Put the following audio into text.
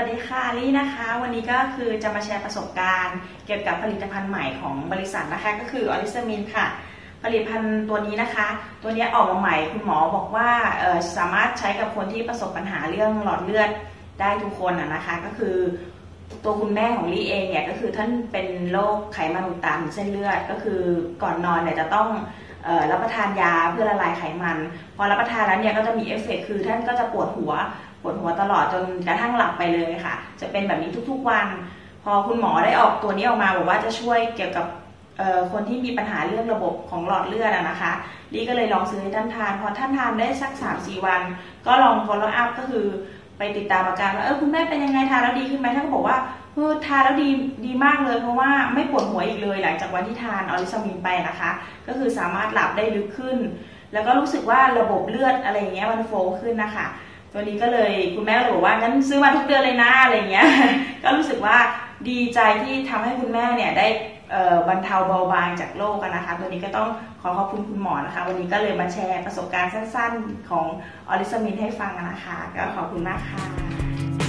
วัสดีค่ะลี่นะคะ วันนี้ก็คือจะมาแชร์ประสบการณ์ เกี่ยวกับผลิตภัณฑ์ใหม่ของบริษัทนะคะ ก็คือออริสมินค่ะ ผลิตภัณฑ์ตัวนี้นะคะ ตัวนี้ออกมาใหม่คุณหมอบอกว่าสามารถใช้กับคนที่ประสบปัญหาเรื่องหลอดเลือดได้ทุกคนนะคะ ก็คือตัวคุณแม่ของลี่เองเนี่ยก็คือท่านเป็นโรคไขมันอุดตันเส้นเลือดก็คือก่อนนอนเนี่ยจะต้อง รับประทานยาเพื่อละลายไขมัน พอรับประทานแล้วเนี่ยก็จะมีเอฟเฟกคือท่านก็จะปวดหัว ปวดหัวตลอดจนกระทั่งหลับไปเลยค่ะ จะเป็นแบบนี้ทุกๆวัน พอคุณหมอได้ออกตัวนี้ออกมาบอกว่าจะช่วยเกี่ยวกับคนที่มีปัญหาเรื่องระบบของหลอดเลือดนะคะลี่ก็เลยลองซื้อให้ท่านทาน พอท่านทานได้สัก3าสี่วัน ก็ลอง follow up ก็คือ ไปติดตามอาการว่าเออคุณแม่เป็นยังไงทานแล้วดีขึ้นไหมท่านก็บอกว่าเออทานแล้วดีดีมากเลยเพราะว่าไม่ปวดหัวอีกเลยหลังจากวันที่ทานออริซามินไปนะคะ ก็คือสามารถหลับได้ลึกขึ้น แล้วก็รู้สึกว่าระบบเลือดอะไรเงี้ยมันโฟขึ้นนะคะตัวนี้ก็เลยคุณแม่ก็บอกว่างั้นซื้อมาทุกเดือนเลยนะอะไรเงี้ย ก็รู้สึกว่า ดีใจที่ทำให้คุณแม่เนี่ยได้บรรเทาเบาบางจากโรคนะคะ ตัวนี้ก็ต้องขอขอบคุณคุณหมอนะคะ วันนี้ก็เลยมาแชร์ประสบการณ์สั้นๆ ของออริสมินให้ฟังนะคะ ก็ขอบคุณมากค่ะ